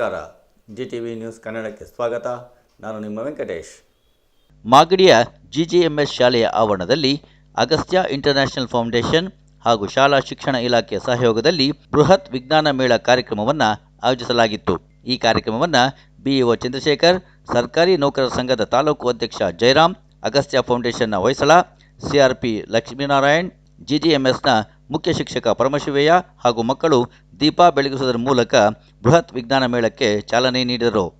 ನಮಸ್ಕಾರ. G T V news ಕನ್ನಡಕ್ಕೆ ಸ್ವಾಗತ. ನಾನು ನಿಮ್ಮ ವೆಂಕಟೇಶ್. ಮಾಗಡಿಯ ಜಿಜಿಎಂಎಸ್ ಶಾಲೆಯ ಆವರಣದಲ್ಲಿ ಅಗಸ್ತ್ಯ ಇಂಟರ್ನ್ಯಾಷನಲ್ ಫೌಂಡೇಶನ್ ಹಾಗೂ ಶಾಲಾ ಶಿಕ್ಷಣ ಇಲಾಖೆ ಸಹಯೋಗದಲ್ಲಿ ಬೃಹತ್ ವಿಜ್ಞಾನ ಮೇಳ ಕಾರ್ಯಕ್ರಮವನ್ನು ಆಯೋಜಿಸಲಾಗಿತ್ತು. ಈ ಕಾರ್ಯಕ್ರಮವನ್ನು ಬಿಇಒ ಚಂದ್ರಶೇಖರ್, ಸರ್ಕಾರಿ ನೌಕರರ ಸಂಘದ ತಾಲೂಕು ಅಧ್ಯಕ್ಷ ಜಯರಾಮ್, ಅಗಸ್ತ್ಯ ಫೌಂಡೇಶನ್ನ ಹೊಯ್ಸಳ ಸಿಆರ್ಪಿ ಲಕ್ಷ್ಮೀನಾರಾಯಣ್, ಜಿಜಿಎಂಎಸ್ನ ಮುಖ್ಯ ಶಿಕ್ಷಕ ಪರಮಶಿವಯ್ಯ ಹಾಗೂ ಮಕ್ಕಳು ದೀಪ ಬೆಳಗಿಸುವುದರ ಮೂಲಕ ಬೃಹತ್ ವಿಜ್ಞಾನ ಮೇಳಕ್ಕೆ ಚಾಲನೆ ನೀಡಿದರು.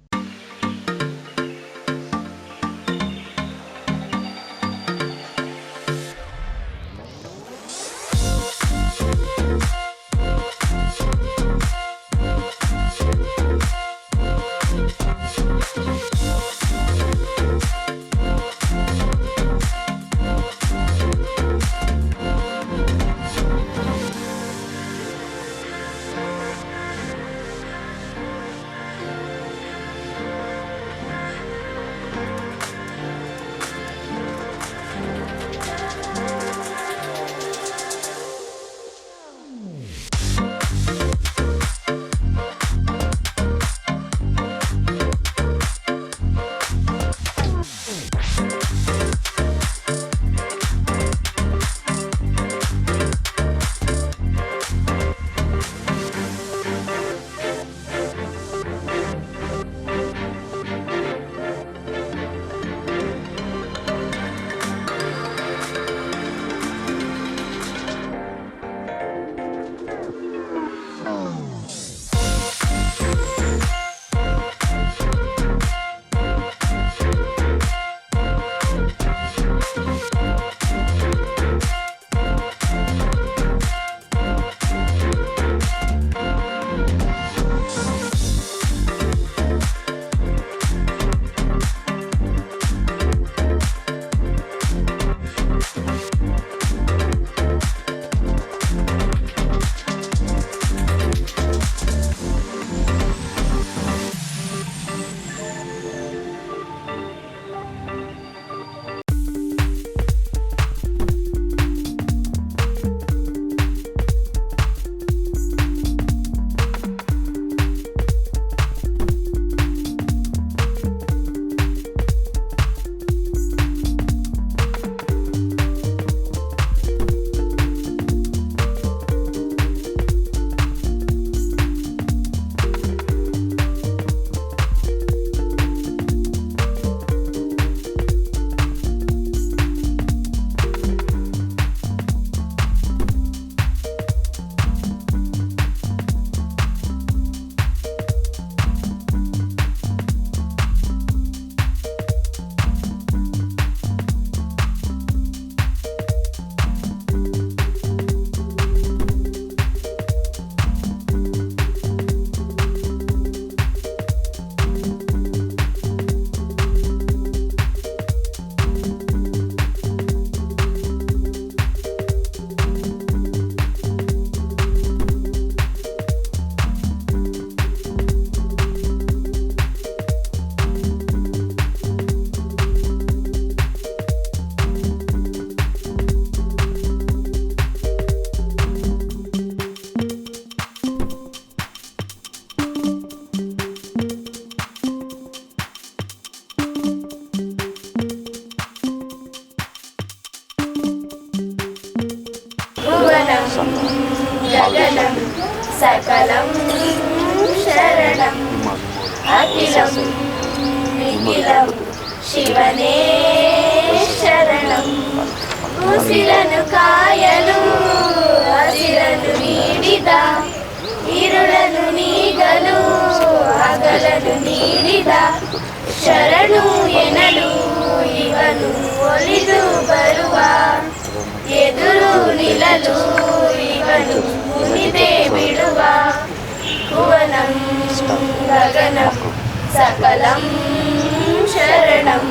శరణే. శరణం కూసిలను కాయలు అసిలను నీడిద ఇరులను నీగలు అగలను నీడిద శరణు ఎనలు ఇవను ఒలిదు బరువ ఎదురు నిలలు ఇవను మునిదే విడువ. కువనం గగనం సకలం शरणम्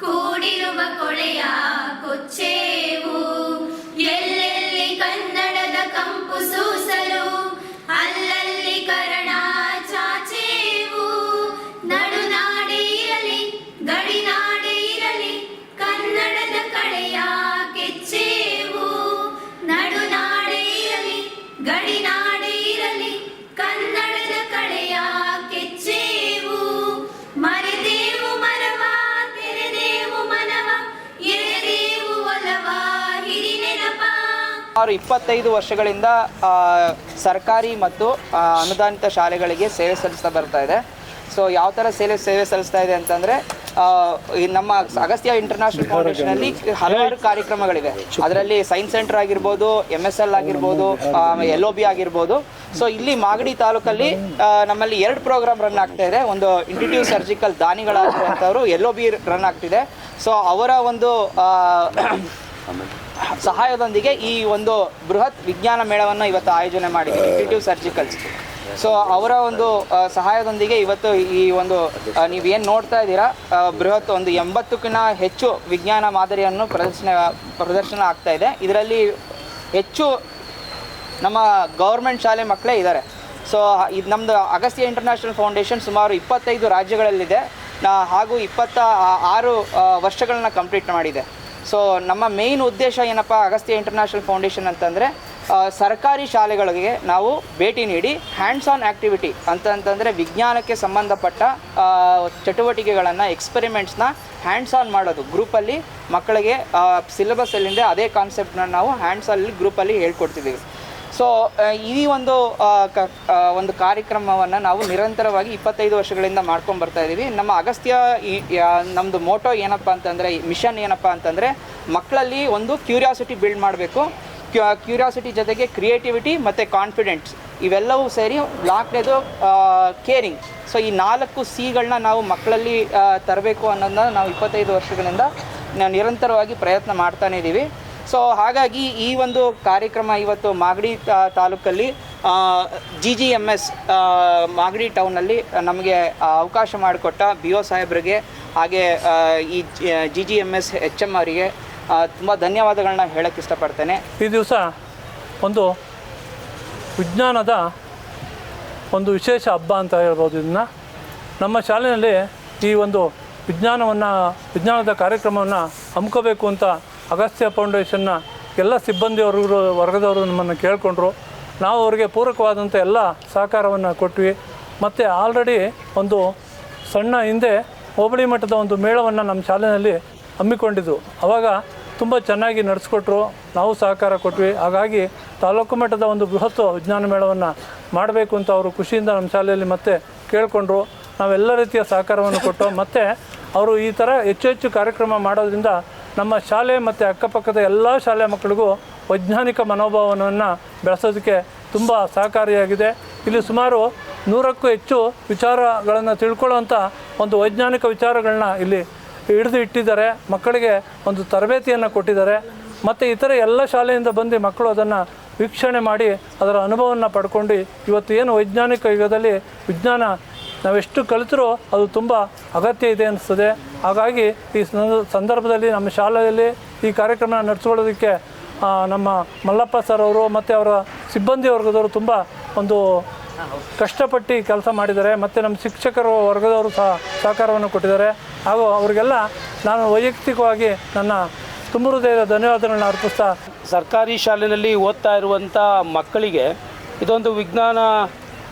ಕೂಡಿರುವ ಕೊಳೆಯ ಕೊಚ್ಚೇವು ಸುಮಾರು ಇಪ್ಪತ್ತೈದು ವರ್ಷಗಳಿಂದ ಸರ್ಕಾರಿ ಮತ್ತು ಅನುದಾನಿತ ಶಾಲೆಗಳಿಗೆ ಸೇವೆ ಸಲ್ಲಿಸ್ತಾ ಬರ್ತಾ ಇದೆ. ಸೊ ಯಾವ ಥರ ಸೇವೆ ಸೇವೆ ಸಲ್ಲಿಸ್ತಾ ಇದೆ ಅಂತಂದರೆ ನಮ್ಮ ಅಗಸ್ತ್ಯ ಇಂಟರ್ನ್ಯಾಷನಲ್ ಫೌಂಡೇಶನಲ್ಲಿ ಹಲವಾರು ಕಾರ್ಯಕ್ರಮಗಳಿವೆ. ಅದರಲ್ಲಿ ಸೈನ್ಸ್ ಸೆಂಟರ್ ಆಗಿರ್ಬೋದು ಎಂ ಎಸ್ ಎಲ್ ಆಗಿರ್ಬೋದು ಎಲ್ ಒ ಬಿ ಆಗಿರ್ಬೋದು. ಸೊ ಇಲ್ಲಿ ಮಾಗಡಿ ತಾಲೂಕಲ್ಲಿ ನಮ್ಮಲ್ಲಿ ಎರಡು ಪ್ರೋಗ್ರಾಮ್ ರನ್ ಆಗ್ತಾ ಇದೆ. ಒಂದು ಇಂಟಿಟ್ಯೂ ಸರ್ಜಿಕಲ್ ದಾನಿಗಳಾಗಿರುವಂಥವ್ರು ಎಲ್ ಒ ಬಿ ರನ್ ಆಗ್ತಿದೆ. ಸೊ ಅವರ ಒಂದು ಸಹಾಯದೊಂದಿಗೆ ಈ ಒಂದು ಬೃಹತ್ ವಿಜ್ಞಾನ ಮೇಳವನ್ನು ಇವತ್ತು ಆಯೋಜನೆ ಮಾಡಿದ್ದೀವಿ ಇಂಟಿಟ್ಯೂವ್ ಸರ್ಜಿಕಲ್ಸ್ ಸೊ ಅವರ ಒಂದು ಸಹಾಯದೊಂದಿಗೆ ಇವತ್ತು ಈ ಒಂದು ನೀವೇನು ನೋಡ್ತಾ ಇದ್ದೀರಾ ಬೃಹತ್ ಒಂದು ಎಂಬತ್ತಕ್ಕಿಂತ ಹೆಚ್ಚು ವಿಜ್ಞಾನ ಮಾದರಿಯನ್ನು ಪ್ರದರ್ಶನ ಪ್ರದರ್ಶನ ಆಗ್ತಾ ಇದೆ. ಇದರಲ್ಲಿ ಹೆಚ್ಚು ನಮ್ಮ ಗೌರ್ಮೆಂಟ್ ಶಾಲೆ ಮಕ್ಕಳೇ ಇದ್ದಾರೆ. ಸೊ ಇದು ನಮ್ಮದು ಅಗಸ್ತ್ಯ ಇಂಟರ್ನ್ಯಾಷನಲ್ ಫೌಂಡೇಶನ್ ಸುಮಾರು ಇಪ್ಪತ್ತೈದು ರಾಜ್ಯಗಳಲ್ಲಿದೆ. ಹಾಗೂ ಇಪ್ಪತ್ತ ಆರು ವರ್ಷಗಳನ್ನ ಕಂಪ್ಲೀಟ್ ಮಾಡಿದೆ. ಸೊ ನಮ್ಮ ಮೇಯ್ನ್ ಉದ್ದೇಶ ಏನಪ್ಪ ಅಗಸ್ತ್ಯ ಇಂಟರ್ನ್ಯಾಷನಲ್ ಫೌಂಡೇಶನ್ ಅಂತಂದರೆ ಸರ್ಕಾರಿ ಶಾಲೆಗಳಿಗೆ ನಾವು ಭೇಟಿ ನೀಡಿ ಹ್ಯಾಂಡ್ಸ್ ಆನ್ ಆ್ಯಕ್ಟಿವಿಟಿ ಅಂತಂತಂದರೆ ವಿಜ್ಞಾನಕ್ಕೆ ಸಂಬಂಧಪಟ್ಟ ಚಟುವಟಿಕೆಗಳನ್ನು ಎಕ್ಸ್ಪೆರಿಮೆಂಟ್ಸ್ನ ಹ್ಯಾಂಡ್ಸ್ ಆನ್ ಮಾಡೋದು ಗ್ರೂಪಲ್ಲಿ ಮಕ್ಕಳಿಗೆ ಸಿಲೆಬಸ್ ಅಲ್ಲಿಂದ ಅದೇ ಕಾನ್ಸೆಪ್ಟ್ನ ನಾವು ಹ್ಯಾಂಡ್ಸ್ ಅಲ್ಲಿ ಗ್ರೂಪಲ್ಲಿ ಹೇಳ್ಕೊಡ್ತಿದ್ದೀವಿ. ಸೊ ಈ ಒಂದು ಒಂದು ಕಾರ್ಯಕ್ರಮವನ್ನು ನಾವು ನಿರಂತರವಾಗಿ ಇಪ್ಪತ್ತೈದು ವರ್ಷಗಳಿಂದ ಮಾಡ್ಕೊಂಡು ಬರ್ತಾ ಇದ್ದೀವಿ ನಮ್ಮ ಅಗಸ್ತ್ಯ ನಮ್ಮದು ಮೋಟೋ ಏನಪ್ಪ ಅಂತಂದರೆ ಮಿಷನ್ ಏನಪ್ಪ ಅಂತಂದರೆ, ಮಕ್ಕಳಲ್ಲಿ ಒಂದು ಕ್ಯೂರಿಯಾಸಿಟಿ ಬಿಲ್ಡ್ ಮಾಡಬೇಕು. ಕ್ಯೂರಿಯಾಸಿಟಿ ಜೊತೆಗೆ ಕ್ರಿಯೇಟಿವಿಟಿ ಮತ್ತು ಕಾನ್ಫಿಡೆಂಟ್ಸ್, ಇವೆಲ್ಲವೂ ಸೇರಿ ಲಾಕ್ನೇದು ಕೇರಿಂಗ್. ಸೊ ಈ ನಾಲ್ಕು ಸಿಗಳನ್ನ ನಾವು ಮಕ್ಕಳಲ್ಲಿ ತರಬೇಕು ಅನ್ನೋದನ್ನ ನಾವು ಇಪ್ಪತ್ತೈದು ವರ್ಷಗಳಿಂದ ನಿರಂತರವಾಗಿ ಪ್ರಯತ್ನ ಮಾಡ್ತಾನೆ ಇದ್ದೀವಿ ಸೊ ಹಾಗಾಗಿ ಈ ಒಂದು ಕಾರ್ಯಕ್ರಮ ಇವತ್ತು ಮಾಗಡಿ ತಾಲೂಕಲ್ಲಿ G G M S Magadi ಟೌನಲ್ಲಿ ನಮಗೆ ಅವಕಾಶ ಮಾಡಿಕೊಟ್ಟ ಬಿ ಒ ಸಾಹೇಬ್ರಿಗೆ ಹಾಗೆ ಈ G G M S H M ಅವರಿಗೆ ತುಂಬ ಧನ್ಯವಾದಗಳನ್ನ ಹೇಳಕ್ಕೆ ಇಷ್ಟಪಡ್ತೇನೆ. ಈ ದಿವಸ ಒಂದು ವಿಜ್ಞಾನದ ಒಂದು ವಿಶೇಷ ಹಬ್ಬ ಅಂತ ಹೇಳ್ಬೋದು ಇದನ್ನು. ನಮ್ಮ ಶಾಲೆಯಲ್ಲಿ ಈ ಒಂದು ವಿಜ್ಞಾನವನ್ನು, ವಿಜ್ಞಾನದ ಕಾರ್ಯಕ್ರಮವನ್ನು ಹಮ್ಕೋಬೇಕು ಅಂತ ಅಗಸ್ತ್ಯ ಫೌಂಡೇಶನ್ನ ಎಲ್ಲ ಸಿಬ್ಬಂದಿಯವರು, ವರ್ಗದವರು ನಮ್ಮನ್ನು ಕೇಳಿಕೊಂಡ್ರು. ನಾವು ಅವರಿಗೆ ಪೂರಕವಾದಂಥ ಎಲ್ಲ ಸಹಕಾರವನ್ನು ಕೊಟ್ವಿ. ಮತ್ತು ಆಲ್ರೆಡಿ ಒಂದು ಸಣ್ಣ ಹಿಂದೆ ಹೋಬಳಿ ಮಟ್ಟದ ಒಂದು ಮೇಳವನ್ನು ನಮ್ಮ ಶಾಲೆಯಲ್ಲಿ ಹಮ್ಮಿಕೊಂಡಿದ್ದು ಆವಾಗ ತುಂಬ ಚೆನ್ನಾಗಿ ನಡೆಸ್ಕೊಟ್ರು. ನಾವು ಸಹಕಾರ ಕೊಟ್ವಿ. ಹಾಗಾಗಿ ತಾಲೂಕು ಮಟ್ಟದ ಒಂದು ಬೃಹತ್ ವಿಜ್ಞಾನ ಮೇಳವನ್ನು ಮಾಡಬೇಕು ಅಂತ ಅವರು ಖುಷಿಯಿಂದ ನಮ್ಮ ಶಾಲೆಯಲ್ಲಿ ಮತ್ತೆ ಕೇಳಿಕೊಂಡ್ರು. ನಾವೆಲ್ಲ ರೀತಿಯ ಸಹಕಾರವನ್ನು ಕೊಟ್ಟು, ಮತ್ತು ಅವರು ಈ ಥರ ಹೆಚ್ಚು ಹೆಚ್ಚು ಕಾರ್ಯಕ್ರಮ ಮಾಡೋದ್ರಿಂದ ನಮ್ಮ ಶಾಲೆ ಮತ್ತು ಅಕ್ಕಪಕ್ಕದ ಎಲ್ಲ ಶಾಲೆ ಮಕ್ಕಳಿಗೂ ವೈಜ್ಞಾನಿಕ ಮನೋಭಾವವನ್ನು ಬೆಳೆಸೋದಕ್ಕೆ ತುಂಬ ಸಹಕಾರಿಯಾಗಿದೆ. ಇಲ್ಲಿ ಸುಮಾರು ನೂರಕ್ಕೂ ಹೆಚ್ಚು ವಿಚಾರಗಳನ್ನು ತಿಳ್ಕೊಳ್ಳೋಂಥ ಒಂದು ವೈಜ್ಞಾನಿಕ ವಿಚಾರಗಳನ್ನ ಇಲ್ಲಿ ಹಿಡಿದು ಇಟ್ಟಿದ್ದಾರೆ. ಮಕ್ಕಳಿಗೆ ಒಂದು ತರಬೇತಿಯನ್ನು ಕೊಟ್ಟಿದ್ದಾರೆ. ಮತ್ತು ಇತರ ಎಲ್ಲ ಶಾಲೆಯಿಂದ ಬಂದು ಮಕ್ಕಳು ಅದನ್ನು ವೀಕ್ಷಣೆ ಮಾಡಿ ಅದರ ಅನುಭವವನ್ನು ಪಡ್ಕೊಂಡು ಇವತ್ತು ಏನು ವೈಜ್ಞಾನಿಕ ಯುಗದಲ್ಲಿ ವಿಜ್ಞಾನ ನಾವೆಷ್ಟು ಕಲಿತರೂ ಅದು ತುಂಬ ಅಗತ್ಯ ಇದೆ ಅನಿಸ್ತದೆ ಹಾಗಾಗಿ ಈ ಸಂದರ್ಭದಲ್ಲಿ ನಮ್ಮ ಶಾಲೆಯಲ್ಲಿ ಈ ಕಾರ್ಯಕ್ರಮ ನಡೆಸ್ಕೊಳ್ಳೋದಕ್ಕೆ ನಮ್ಮ ಮಲ್ಲಪ್ಪ ಸರ್ ಅವರು ಮತ್ತು ಅವರ ಸಿಬ್ಬಂದಿ ವರ್ಗದವರು ತುಂಬ ಒಂದು ಕಷ್ಟಪಟ್ಟು ಕೆಲಸ ಮಾಡಿದ್ದಾರೆ. ಮತ್ತು ನಮ್ಮ ಶಿಕ್ಷಕರ ವರ್ಗದವರು ಸಹ ಸಹಕಾರವನ್ನು ಕೊಟ್ಟಿದ್ದಾರೆ. ಹಾಗೂ ಅವರಿಗೆಲ್ಲ ನಾನು ವೈಯಕ್ತಿಕವಾಗಿ ನನ್ನ ತುಂಬ ಹೃದಯದ ಧನ್ಯವಾದಗಳನ್ನ ಅರ್ಪಿಸ್ತಾ ಸರ್ಕಾರಿ ಶಾಲೆಯಲ್ಲಿ ಓದ್ತಾ ಇರುವಂಥ ಮಕ್ಕಳಿಗೆ ಇದೊಂದು ವಿಜ್ಞಾನ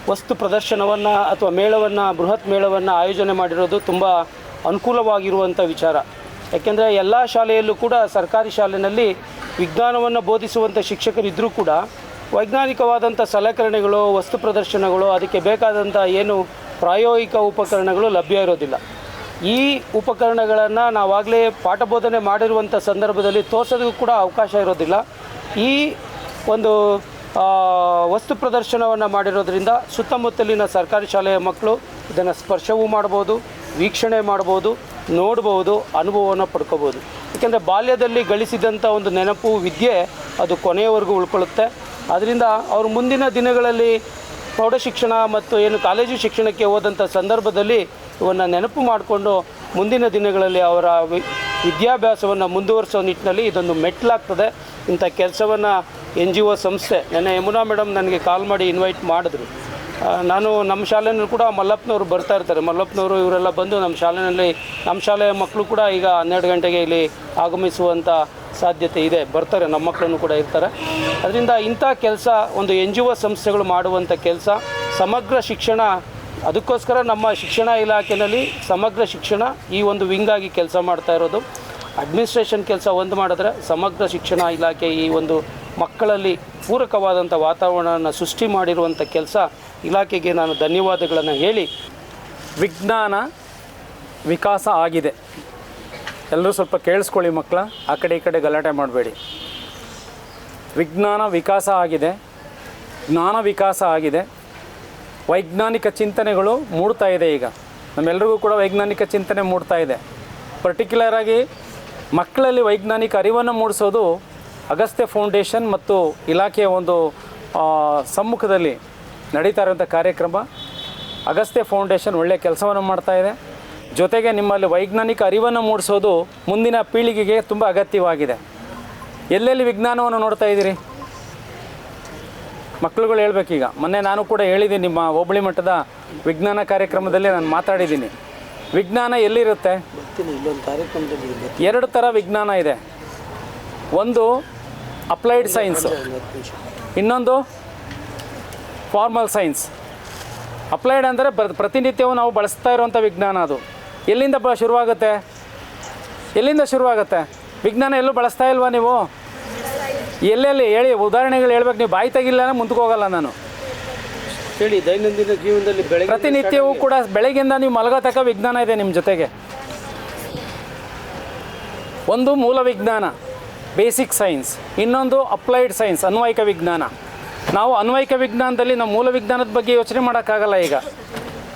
ವಸ್ತು ಪ್ರದರ್ಶನವನ್ನು ಅಥವಾ ಮೇಳವನ್ನು, ಬೃಹತ್ ಮೇಳವನ್ನು ಆಯೋಜನೆ ಮಾಡಿರೋದು ತುಂಬ ಅನುಕೂಲವಾಗಿರುವಂಥ ವಿಚಾರ. ಯಾಕೆಂದರೆ ಎಲ್ಲ ಶಾಲೆಯಲ್ಲೂ ಕೂಡ ಸರ್ಕಾರಿ ಶಾಲೆಯಲ್ಲಿ ವಿಜ್ಞಾನವನ್ನು ಬೋಧಿಸುವಂಥ ಶಿಕ್ಷಕರಿದ್ದರೂ ಕೂಡ ವೈಜ್ಞಾನಿಕವಾದಂಥ ಸಲಕರಣೆಗಳು, ವಸ್ತು ಪ್ರದರ್ಶನಗಳು, ಅದಕ್ಕೆ ಬೇಕಾದಂಥ ಏನು ಪ್ರಾಯೋಗಿಕ ಉಪಕರಣಗಳು ಲಭ್ಯ ಇರೋದಿಲ್ಲ. ಈ ಉಪಕರಣಗಳನ್ನು ನಾವಾಗಲೇ ಪಾಠ ಬೋಧನೆ ಮಾಡಿರುವಂಥ ಸಂದರ್ಭದಲ್ಲಿ ತೋರಿಸೋದಕ್ಕೂ ಕೂಡ ಅವಕಾಶ ಇರೋದಿಲ್ಲ. ಈ ಒಂದು ವಸ್ತು ಪ್ರದರ್ಶನವನ್ನು ಮಾಡಿರೋದ್ರಿಂದ ಸುತ್ತಮುತ್ತಲಿನ ಸರ್ಕಾರಿ ಶಾಲೆಯ ಮಕ್ಕಳು ಇದನ್ನು ಸ್ಪರ್ಶವೂ ಮಾಡ್ಬೋದು, ವೀಕ್ಷಣೆ ಮಾಡ್ಬೋದು, ನೋಡ್ಬೋದು, ಅನುಭವವನ್ನು ಪಡ್ಕೋಬೋದು. ಏಕೆಂದರೆ ಬಾಲ್ಯದಲ್ಲಿ ಗಳಿಸಿದಂಥ ಒಂದು ನೆನಪು, ವಿದ್ಯೆ ಅದು ಕೊನೆಯವರೆಗೂ ಉಳ್ಕೊಳ್ಳುತ್ತೆ. ಅದರಿಂದ ಅವರು ಮುಂದಿನ ದಿನಗಳಲ್ಲಿ ಪ್ರೌಢಶಿಕ್ಷಣ ಮತ್ತು ಏನು ಕಾಲೇಜು ಶಿಕ್ಷಣಕ್ಕೆ ಹೋದಂಥ ಸಂದರ್ಭದಲ್ಲಿ ಇವನ್ನು ನೆನಪು ಮಾಡಿಕೊಂಡು ಮುಂದಿನ ದಿನಗಳಲ್ಲಿ ಅವರ ವಿದ್ಯಾಭ್ಯಾಸವನ್ನು ಮುಂದುವರಿಸೋ ನಿಟ್ಟಿನಲ್ಲಿ ಇದೊಂದು ಮೆಟ್ಲಾಗ್ತದೆ. ಇಂಥ ಕೆಲಸವನ್ನು ಎನ್ ಜಿ ಒ ಸಂಸ್ಥೆ, ನೆನ್ನೆ ಯಮುನಾ ಮೇಡಮ್ ನನಗೆ ಕಾಲ್ ಮಾಡಿ ಇನ್ವೈಟ್ ಮಾಡಿದ್ರು. ನಾನು ನಮ್ಮ ಶಾಲೆಯಲ್ಲೂ ಕೂಡ ಮಲ್ಲಪ್ಪನವರು ಬರ್ತಾ ಇರ್ತಾರೆ. ಮಲ್ಲಪ್ಪನವರು ಇವರೆಲ್ಲ ಬಂದು ನಮ್ಮ ಶಾಲೆಯಲ್ಲಿ ನಮ್ಮ ಶಾಲೆಯ ಮಕ್ಕಳು ಕೂಡ ಈಗ ಹನ್ನೆರಡು ಗಂಟೆಗೆ ಇಲ್ಲಿ ಆಗಮಿಸುವಂಥ ಸಾಧ್ಯತೆ ಇದೆ. ಬರ್ತಾರೆ, ನಮ್ಮ ಮಕ್ಕಳನ್ನು ಕೂಡ ಇರ್ತಾರೆ. ಅದರಿಂದ ಇಂಥ ಕೆಲಸ ಒಂದು ಎನ್ ಜಿ ಒ ಸಂಸ್ಥೆಗಳು ಮಾಡುವಂಥ ಕೆಲಸ, ಸಮಗ್ರ ಶಿಕ್ಷಣ, ಅದಕ್ಕೋಸ್ಕರ ನಮ್ಮ ಶಿಕ್ಷಣ ಇಲಾಖೆಯಲ್ಲಿ ಸಮಗ್ರ ಶಿಕ್ಷಣ ಈ ಒಂದು ವಿಂಗಾಗಿ ಕೆಲಸ ಮಾಡ್ತಾ ಇರೋದು. ಅಡ್ಮಿನಿಸ್ಟ್ರೇಷನ್ ಕೆಲಸ ಒಂದು ಮಾಡಿದ್ರೆ ಸಮಗ್ರ ಶಿಕ್ಷಣ ಇಲಾಖೆ ಈ ಒಂದು ಮಕ್ಕಳಲ್ಲಿ ಪೂರಕವಾದಂಥ ವಾತಾವರಣವನ್ನು ಸೃಷ್ಟಿ ಮಾಡಿರುವಂಥ ಕೆಲಸ ಇಲಾಖೆಗೆ ನಾನು ಧನ್ಯವಾದಗಳನ್ನು ಹೇಳಿ. ವಿಜ್ಞಾನ ವಿಕಾಸ ಆಗಿದೆ. ಎಲ್ಲರೂ ಸ್ವಲ್ಪ ಕೇಳಿಸ್ಕೊಳ್ಳಿ ಮಕ್ಕಳ, ಆ ಕಡೆ ಈ ಕಡೆ ಗಲಾಟೆ ಮಾಡಬೇಡಿ. ವಿಜ್ಞಾನ ವಿಕಾಸ ಆಗಿದೆ. ಜ್ಞಾನ ವಿಕಾಸ ಆಗಿದೆ. ವೈಜ್ಞಾನಿಕ ಚಿಂತನೆಗಳು ಮೂಡ್ತಾ ಇದೆ ಈಗ. ನಮ್ಮೆಲ್ಲರಿಗೂ ಕೂಡ ವೈಜ್ಞಾನಿಕ ಚಿಂತನೆ ಮೂಡ್ತಾ ಇದೆ. ಪರ್ಟಿಕ್ಯುಲರಾಗಿ ಮಕ್ಕಳಲ್ಲಿ ವೈಜ್ಞಾನಿಕ ಅರಿವನ್ನು ಮೂಡಿಸೋದು ಅಗಸ್ತ್ಯ ಫೌಂಡೇಶನ್ ಮತ್ತು ಇಲಾಖೆಯ ಒಂದು ಸಮ್ಮುಖದಲ್ಲಿ ನಡೀತಾ ಇರುವಂಥ ಕಾರ್ಯಕ್ರಮ. ಅಗಸ್ತ್ಯ ಫೌಂಡೇಶನ್ ಒಳ್ಳೆಯ ಕೆಲಸವನ್ನು ಮಾಡ್ತಾ ಇದೆ. ಜೊತೆಗೆ ನಿಮ್ಮಲ್ಲಿ ವೈಜ್ಞಾನಿಕ ಅರಿವನ್ನು ಮೂಡಿಸೋದು ಮುಂದಿನ ಪೀಳಿಗೆಗೆ ತುಂಬ ಅಗತ್ಯವಾಗಿದೆ. ಎಲ್ಲೆಲ್ಲಿ ವಿಜ್ಞಾನವನ್ನು ನೋಡ್ತಾ ಇದ್ದೀರಿ? ಮಕ್ಕಳುಗಳು ಹೇಳ್ಬೇಕೀಗ. ಮೊನ್ನೆ ನಾನು ಕೂಡ ಹೇಳಿದ್ದೀನಿ ನಿಮ್ಮ ಹೋಬಳಿ ಮಟ್ಟದ ವಿಜ್ಞಾನ ಕಾರ್ಯಕ್ರಮದಲ್ಲಿ ನಾನು ಮಾತಾಡಿದ್ದೀನಿ. ವಿಜ್ಞಾನ ಎಲ್ಲಿರುತ್ತೆ? ಎರಡು ಥರ ವಿಜ್ಞಾನ ಇದೆ. ಒಂದು ಅಪ್ಲೈಡ್ ಸೈನ್ಸ್ ಇನ್ನೊಂದು ಫಾರ್ಮಲ್ ಸೈನ್ಸ್ ಅಪ್ಲೈಡ್ ಅಂದರೆ ಪ್ರ ಪ್ರತಿನಿತ್ಯವೂ ನಾವು ಬಳಸ್ತಾ ಇರುವಂಥ ವಿಜ್ಞಾನ ಅದು. ಎಲ್ಲಿಂದ ಬ ಶುರುವಾಗುತ್ತೆ? ಎಲ್ಲಿಂದ ಶುರುವಾಗುತ್ತೆ? ವಿಜ್ಞಾನ ಎಲ್ಲೂ ಬಳಸ್ತಾ ಇಲ್ವಾ ನೀವು? ಎಲ್ಲೆಲ್ಲಿ? ಹೇಳಿ ಉದಾಹರಣೆಗಳು ಹೇಳ್ಬೇಕು. ನೀವು ಬಾಯಿ ತೆಗಿಲ್ಲ ಅಂದ್ರೆ ಮುಂದಕ್ಕೆ ಹೋಗಲ್ಲ ನಾನು. ಹೇಳಿ ದೈನಂದಿನ ಜೀವನದಲ್ಲಿ ಬೆಳಗ್ಗೆ ಪ್ರತಿನಿತ್ಯವೂ ಕೂಡ ಬೆಳಗ್ಗೆಯಿಂದ ನೀವು ಮಲಗೋ ತನಕ ವಿಜ್ಞಾನ ಇದೆ ನಿಮ್ಮ ಜೊತೆಗೆ. ಒಂದು ಮೂಲ ವಿಜ್ಞಾನ. ಬೇಸಿಕ್ ಸೈನ್ಸ್ ಇನ್ನೊಂದು ಅಪ್ಲೈಡ್ ಸೈನ್ಸ್ ಅನ್ವಯಿಕ ವಿಜ್ಞಾನ. ನಾವು ಅನ್ವಯಿಕ ವಿಜ್ಞಾನದಲ್ಲಿ ನಾವು ಮೂಲ ವಿಜ್ಞಾನದ ಬಗ್ಗೆ ಯೋಚನೆ ಮಾಡೋಕ್ಕಾಗಲ್ಲ ಈಗ.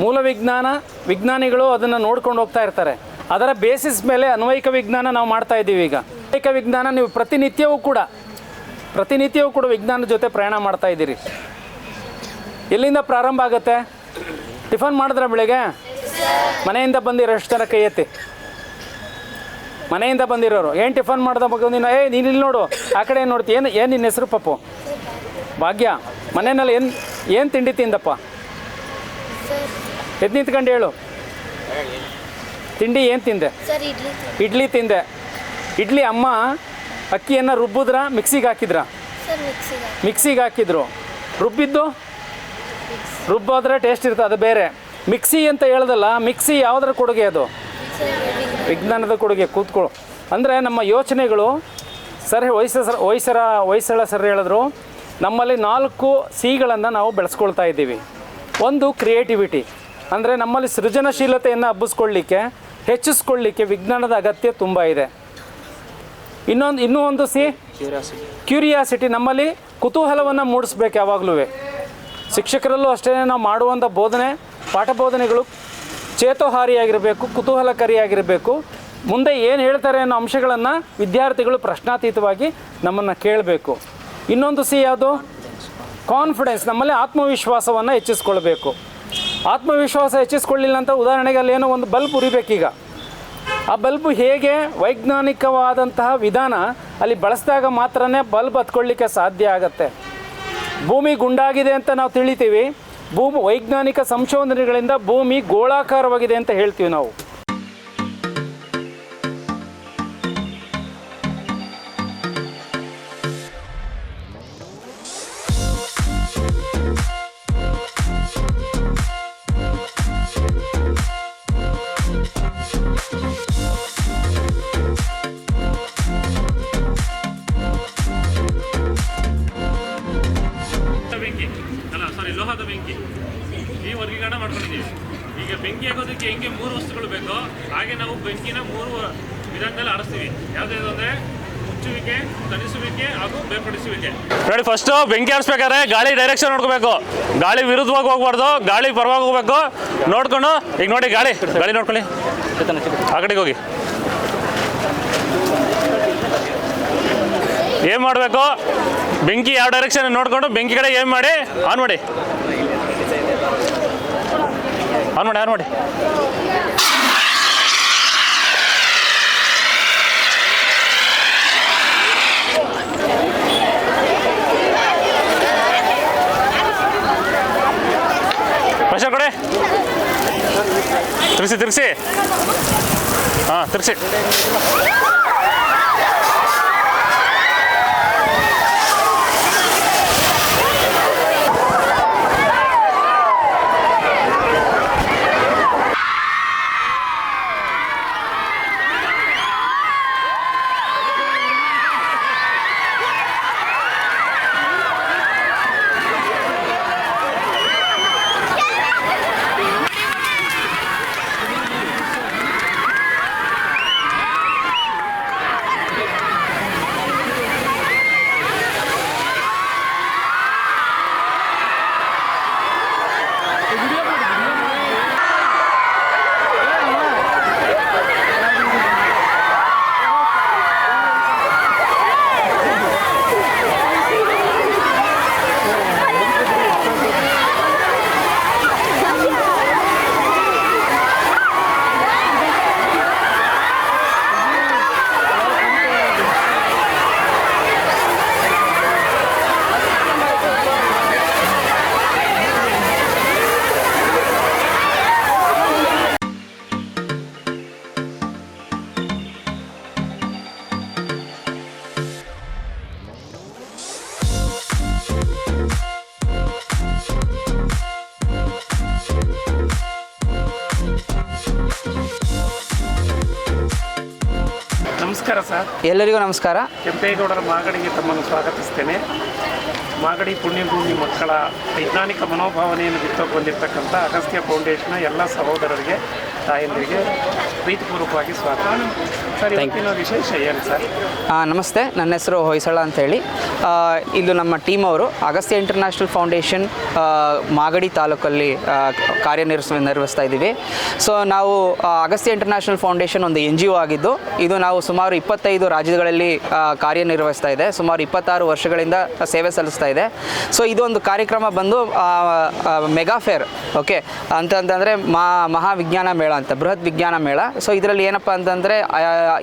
ಮೂಲ ವಿಜ್ಞಾನ, ವಿಜ್ಞಾನಿಗಳು ಅದನ್ನು ನೋಡ್ಕೊಂಡು ಹೋಗ್ತಾ ಇರ್ತಾರೆ. ಅದರ ಬೇಸಿಸ್ ಮೇಲೆ ಅನ್ವಯಿಕ ವಿಜ್ಞಾನ ನಾವು ಮಾಡ್ತಾ ಇದ್ದೀವಿ ಈಗ. ಅನ್ವಯಿಕ ವಿಜ್ಞಾನ ನೀವು ಪ್ರತಿನಿತ್ಯವೂ ಕೂಡ ಪ್ರತಿನಿತ್ಯವೂ ಕೂಡ ವಿಜ್ಞಾನದ ಜೊತೆ ಪ್ರಯಾಣ ಮಾಡ್ತಾ ಇದ್ದೀರಿ. ಎಲ್ಲಿಂದ ಪ್ರಾರಂಭ ಆಗುತ್ತೆ? ಟಿಫನ್ ಮಾಡಿದ್ರೆ ಬೆಳಿಗ್ಗೆ? ಮನೆಯಿಂದ ಬಂದಿರೋ ಎಷ್ಟು ಜನ ಕೈ ಎತ್ತಿ? ಮನೆಯಿಂದ ಬಂದಿರೋರು ಏನು ಟಿಫನ್ ಮಾಡ್ದ ಮಗ ನೀನು? ಏ ನೀನು ಇಲ್ಲಿ ನೋಡು ಆ ಕಡೆ ಏನು ನೋಡ್ತಿ? ಏನು ಏನು ನಿನ್ನ ಹೆಸರು ಪಪ್ಪು? ಭಾಗ್ಯ ಮನೆಯಲ್ಲಿ ಏನು ಏನು ತಿಂಡಿ ತಿಂದಪ್ಪ? ಎದ್ದು ನಿಂತ್ಕೊಂಡು ಹೇಳು. ತಿಂಡಿ ಏನು ತಿಂದೆ? ಇಡ್ಲಿ ತಿಂದೆ. ಇಡ್ಲಿ ಅಮ್ಮ ಅಕ್ಕಿಯನ್ನು ರುಬ್ಬಿದ್ರ ಮಿಕ್ಸಿಗೆ ಹಾಕಿದ್ರ? ಮಿಕ್ಸಿಗೆ ಹಾಕಿದ್ರು. ರುಬ್ಬಿದ್ದು? ರುಬ್ಬೋದ್ರೆ ಟೇಸ್ಟ್ ಇರ್ತದೆ ಅದು ಬೇರೆ. ಮಿಕ್ಸಿ ಅಂತ ಹೇಳ್ದಲ್ಲ ಮಿಕ್ಸಿ ಯಾವುದರ ಕೊಡುಗೆ ಅದು? ವಿಜ್ಞಾನದ ಕೊಡುಗೆ ಕೂತ್ಕೊಳ್ಳು ಅಂದರೆ ನಮ್ಮ ಯೋಚನೆಗಳು ಸರ್ ವಯಸ್ಸ ಸರ್ ವಯಸ್ಸರ ವಯಸ್ಸಳ ಸರ್ ಹೇಳಿದ್ರು, ನಮ್ಮಲ್ಲಿ ನಾಲ್ಕು ಸಿಗಳನ್ನು ನಾವು ಬೆಳೆಸ್ಕೊಳ್ತಾ ಇದ್ದೀವಿ. ಒಂದು ಕ್ರಿಯೇಟಿವಿಟಿ. ಅಂದರೆ ನಮ್ಮಲ್ಲಿ ಸೃಜನಶೀಲತೆಯನ್ನು ಹಬ್ಬಿಸ್ಕೊಳ್ಳಿಕ್ಕೆ ಹೆಚ್ಚಿಸ್ಕೊಳ್ಳಿಕ್ಕೆ ವಿಜ್ಞಾನದ ಅಗತ್ಯ ತುಂಬ ಇದೆ. ಇನ್ನೊಂದು, ಇನ್ನೂ ಒಂದು ಸಿ? ಕ್ಯೂರಿಯಾಸಿಟಿ. ನಮ್ಮಲ್ಲಿ ಕುತೂಹಲವನ್ನು ಮೂಡಿಸ್ಬೇಕು ಯಾವಾಗಲೂ ಶಿಕ್ಷಕರಲ್ಲೂ ಅಷ್ಟೇ ನಾವು ಮಾಡುವಂಥ ಬೋಧನೆ, ಪಾಠ ಬೋಧನೆಗಳು ಚೇತೋಹಾರಿಯಾಗಿರಬೇಕು, ಕುತೂಹಲಕಾರಿಯಾಗಿರಬೇಕು. ಮುಂದೆ ಏನು ಹೇಳ್ತಾರೆ ಅನ್ನೋ ಅಂಶಗಳನ್ನು ವಿದ್ಯಾರ್ಥಿಗಳು ಪ್ರಶ್ನಾತೀತವಾಗಿ ನಮ್ಮನ್ನು ಕೇಳಬೇಕು. ಇನ್ನೊಂದು ಸಿ ಯಾವುದು? ಕಾನ್ಫಿಡೆನ್ಸ್, ನಮ್ಮಲ್ಲಿ ಆತ್ಮವಿಶ್ವಾಸವನ್ನು ಹೆಚ್ಚಿಸ್ಕೊಳ್ಬೇಕು. ಆತ್ಮವಿಶ್ವಾಸ ಹೆಚ್ಚಿಸ್ಕೊಳ್ಳಿಲ್ಲ ಅಂತ ಉದಾಹರಣೆಗೆ ಅಲ್ಲಿ ಏನೋ ಒಂದು ಬಲ್ಬ್ ಉರಿಬೇಕೀಗ. ಆ ಬಲ್ಬ್ ಹೇಗೆ ವೈಜ್ಞಾನಿಕವಾದಂತಹ ವಿಧಾನ ಅಲ್ಲಿ ಬಳಸಿದಾಗ ಮಾತ್ರನೇ ಬಲ್ಬ್ ಹತ್ಕೊಳ್ಳಿಕ್ಕೆ ಸಾಧ್ಯ ಆಗತ್ತೆ. ಭೂಮಿ ಗುಂಡಾಗಿದೆ ಅಂತ ನಾವು ತಿಳಿತೀವಿ. ಭೂಮಿ ವೈಜ್ಞಾನಿಕ ಸಂಶೋಧನೆಗಳಿಂದ ಭೂಮಿ ಗೋಳಾಕಾರವಾಗಿದೆ ಅಂತ ಹೇಳ್ತೀವಿ ನಾವು. ಅಲ್ಲ ಸಾರಿ ಲೋಹದ ಬೆಂಕಿ. ಈ ವರ್ಗೀಕರಣ ಮಾಡ್ಕೊಂಡಿದ್ದೀವಿ. ಈಗ ಬೆಂಕಿ ಆಗೋದಕ್ಕೆ ಹೆಂಗೆ ಮೂರು ವಸ್ತುಗಳು ಬೇಕೋ, ಹಾಗೆ ನಾವು ಬೆಂಕಿನ ಮೂರು ವಿಧಾನದಲ್ಲಿ ಆಡಿಸ್ತೀವಿ ಯಾವ್ದು ಅಂದರೆ ಮುಚ್ಚುವಿಕೆ, ತಣಿಸುವಿಕೆ ಹಾಗೂ ಬೇರ್ಪಡಿಸುವಿಕೆ. ನೋಡಿ ಫಸ್ಟು ಬೆಂಕಿ ಆರಿಸ್ಬೇಕಾದ್ರೆ ಗಾಳಿ ಡೈರೆಕ್ಷನ್ ನೋಡ್ಕೋಬೇಕು. ಗಾಳಿ ವಿರುದ್ಧವಾಗಿ ಹೋಗ್ಬಾರ್ದು, ಗಾಳಿ ಪರವಾಗಿ ಹೋಗ್ಬೇಕು. ನೋಡ್ಕೊಂಡು, ಈಗ ನೋಡಿ ಗಾಳಿ ಗಾಳಿ ನೋಡ್ಕೊಳ್ಳಿ. ಆ ಕಡೆಗೆ ಹೋಗಿ. ಏನು ಮಾಡಬೇಕು? ಬೆಂಕಿ ಯಾವ ಡೈರೆಕ್ಷನ್ ನೋಡಿಕೊಂಡು ಬೆಂಕಿ ಕಡೆ ಏನ್ ಮಾಡಿ ಆನ್ ಮಾಡಿ. ಆನ್ ಮಾಡಿ ಆನ್ ಮಾಡಿ. ಕಡೆ. ತಿರ್ಸಿ ತಿರ್ಸಿ ಹಾಂ ತಿರ್ಸಿ ಎಲ್ಲರಿಗೂ ನಮಸ್ಕಾರ. ಕೆಂಪೇಗೌಡರ ಮಾಗಡಿಗೆ ತಮ್ಮನ್ನು ಸ್ವಾಗತಿಸ್ತೇನೆ. ಮಾಗಡಿ ಪುಣ್ಯಭೂಮಿ ಮಕ್ಕಳ ವೈಜ್ಞಾನಿಕ ಮನೋಭಾವನೆಯನ್ನು ಬಿತ್ತೋಕೆ ಬಂದಿರತಕ್ಕಂಥ ಅಗಸ್ತ್ಯ ಫೌಂಡೇಶನ್ನ ಎಲ್ಲ ಸಹೋದರರಿಗೆ ತಾಯಂದಿರಿಗೆ ಪ್ರೀತಿಪೂರ್ವಕವಾಗಿ ಸ್ವಾಗತ. ಸರ್ ಇವತ್ತಿನ ವಿಶೇಷ ಏನು ಸರ್? ನಮಸ್ತೆ. ನನ್ನ ಹೆಸರು ಹೊಯ್ಸಳ ಅಂತೇಳಿ ಇದು ನಮ್ಮ ಟೀಮ್ ಅವರು. ಅಗಸ್ತ್ಯ ಇಂಟರ್ನ್ಯಾಷನಲ್ ಫೌಂಡೇಶನ್ ಮಾಗಡಿ ತಾಲೂಕಲ್ಲಿ ಕಾರ್ಯನಿರ್ವ ನಿರ್ವಹಿಸ್ತಾ ಇದ್ದೀವಿ. ಸೊ ನಾವು ಅಗಸ್ತ್ಯ ಇಂಟರ್ನ್ಯಾಷನಲ್ ಫೌಂಡೇಶನ್ ಒಂದು ಎನ್ ಜಿ ಒ ಆಗಿದ್ದು ಇದು ನಾವು ಸುಮಾರು ಇಪ್ಪತ್ತೈದು ರಾಜ್ಯಗಳಲ್ಲಿ ಕಾರ್ಯನಿರ್ವಹಿಸ್ತಾ ಇದೆ. ಸುಮಾರು ಇಪ್ಪತ್ತಾರು ವರ್ಷಗಳಿಂದ ಸೇವೆ ಸಲ್ಲಿಸ್ತಾ ಇದೆ. ಸೊ ಇದೊಂದು ಕಾರ್ಯಕ್ರಮ ಬಂದು ಮೆಗಾಫೇರ್ ಓಕೆ ಅಂತಂತಂದರೆ ಮಾ ಮಹಾವಿಜ್ಞಾನ ಮೇಳ ಅಂತ, ಬೃಹತ್ ವಿಜ್ಞಾನ ಮೇಳ. ಸೊ ಇದರಲ್ಲಿ ಏನಪ್ಪ ಅಂತಂದರೆ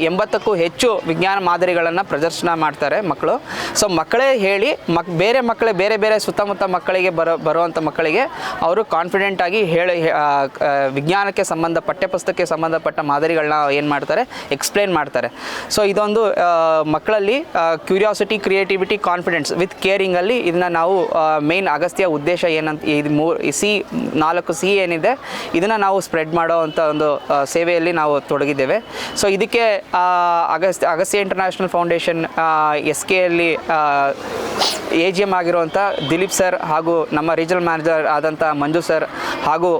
ಎಂಬತ್ತಕ್ಕೂ ಹೆಚ್ಚು ವಿಜ್ಞಾನ ಮಾದರಿಗಳನ್ನು ಪ್ರದರ್ಶನ ಮಾಡ್ತಾರೆ ಮಕ್ಕಳು. ಸೊ ಮಕ್ಕಳೇ ಹೇಳಿ, ಮಕ್, ಬೇರೆ ಮಕ್ಕಳೇ, ಬೇರೆ ಬೇರೆ ಸುತ್ತಮುತ್ತ ಮಕ್ಕಳಿಗೆ ಬರೋ ಬರುವಂಥ ಮಕ್ಕಳಿಗೆ ಅವರು ಕಾನ್ಫಿಡೆಂಟ್ ಆಗಿ ಹೇಳಿ ವಿಜ್ಞಾನಕ್ಕೆ ಸಂಬಂಧ, ಪಠ್ಯಪುಸ್ತಕಕ್ಕೆ ಸಂಬಂಧಪಟ್ಟ ಮಾದರಿಗಳನ್ನ ಏನು ಮಾಡ್ತಾರೆ ಎಕ್ಸ್ಪ್ಲೇನ್ ಮಾಡ್ತಾರೆ. ಸೊ ಇದೊಂದು ಮಕ್ಕಳಲ್ಲಿ ಕ್ಯೂರಿಯಾಸಿಟಿ ಕ್ರಿಯೇಟಿವಿಟಿ ಕಾನ್ಫಿಡೆನ್ಸ್ ವಿತ್ ಕೇರಿಂಗಲ್ಲಿ ಇದನ್ನ ನಾವು ಮೇನ್ ಅಗಸ್ತ್ಯ ಉದ್ದೇಶ ಏನಂತ ಇದು ಮೂರು ಸಿ ನಾಲ್ಕು ಸಿ ಏನಿದೆ, ಇದನ್ನು ನಾವು ಸ್ಪ್ರೆಡ್ ಮಾಡೋ ಒಂದು ಸೇವೆಯಲ್ಲಿ ನಾವು ತೊಡಗಿದ್ದೇವೆ. ಸೊ ಇದಕ್ಕೆ ಅಗಸ್ Agastya international foundation S K ಅಲ್ಲಿ ಎ ಜಿ ಎಂ ಆಗಿರುವಂಥ ದಿಲೀಪ್ ಸರ್ ಹಾಗೂ ನಮ್ಮ ರೀಜನಲ್ ಮ್ಯಾನೇಜರ್ ಆದಂಥ ಮಂಜು ಸರ್ ಹಾಗೂ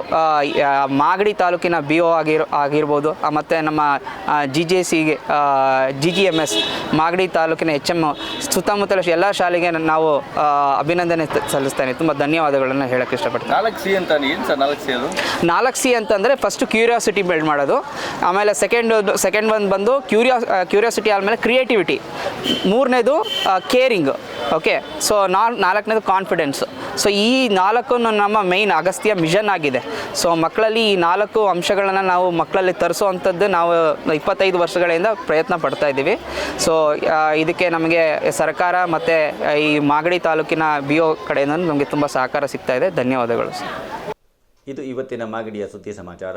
ಮಾಗಡಿ ತಾಲೂಕಿನ ಬಿ ಒ ಆಗಿರೋ ಆಗಿರ್ಬೋದು. ಮತ್ತು ನಮ್ಮ ಜಿ ಜೆ ಸಿಗೆ G G M S Magadi ತಾಲೂಕಿನ ಎಚ್ ಎಂ ಸುತ್ತಮುತ್ತಲ ಎಲ್ಲ ಶಾಲೆಗೆ ನಾವು ಅಭಿನಂದನೆ ಸಲ್ಲಿಸ್ತೇನೆ. ತುಂಬ ಧನ್ಯವಾದಗಳನ್ನು ಹೇಳಕ್ಕೆ ಇಷ್ಟಪಡ್ತೀನಿ. ನಾಲ್ಕು ಸಿ ಅಂತ ನಾಲ್ಕು ಸಿ ಅಂತಂದರೆ ಫಸ್ಟ್ ಕ್ಯೂರಿಯಾಸಿಟಿ ಬಿಲ್ಡ್ ಮಾಡೋದು. ಆಮೇಲೆ ಸೆಕೆಂಡ್ ಸೆಕೆಂಡ್ ಒಂದು ಬಂದು ಕ್ಯೂರಿಯಾ ಕ್ಯೂರಿಯಾಸಿಟಿ ಆದಮೇಲೆ ಕ್ರಿಯೇಟಿವಿಟಿ ಮೂರನೇದು ಕೇರಿಂಗ್ ಓಕೆ ಸೊ ನಾಲ್, ನಾಲ್ಕನೇದು ಕಾನ್ಫಿಡೆನ್ಸ್ ಸೊ ಈ ನಾಲ್ಕು ನಮ್ಮ ಮೈನ್ ಅಗಸ್ತ್ಯ ಮಿಷನ್ ಆಗಿದೆ. ಸೊ ಮಕ್ಕಳಲ್ಲಿ ಈ ನಾಲ್ಕು ಅಂಶಗಳನ್ನು ನಾವು ಮಕ್ಕಳಲ್ಲಿ ತರಿಸುವಂಥದ್ದು ನಾವು ಇಪ್ಪತ್ತೈದು ವರ್ಷಗಳಿಂದ ಪ್ರಯತ್ನ ಪಡ್ತಾ ಇದ್ದೀವಿ. ಸೊ ಇದಕ್ಕೆ ನಮಗೆ ಸರ್ಕಾರ ಮತ್ತು ಈ ಮಾಗಡಿ ತಾಲೂಕಿನ ಬಿ ಒ ಕಡೆಯಿಂದ ನಮಗೆ ತುಂಬ ಸಹಕಾರ ಸಿಗ್ತಾ ಇದೆ. ಧನ್ಯವಾದಗಳು ಇದು ಇವತ್ತಿನ ಮಾಗಡಿಯ ಸುದ್ದಿ ಸಮಾಚಾರ.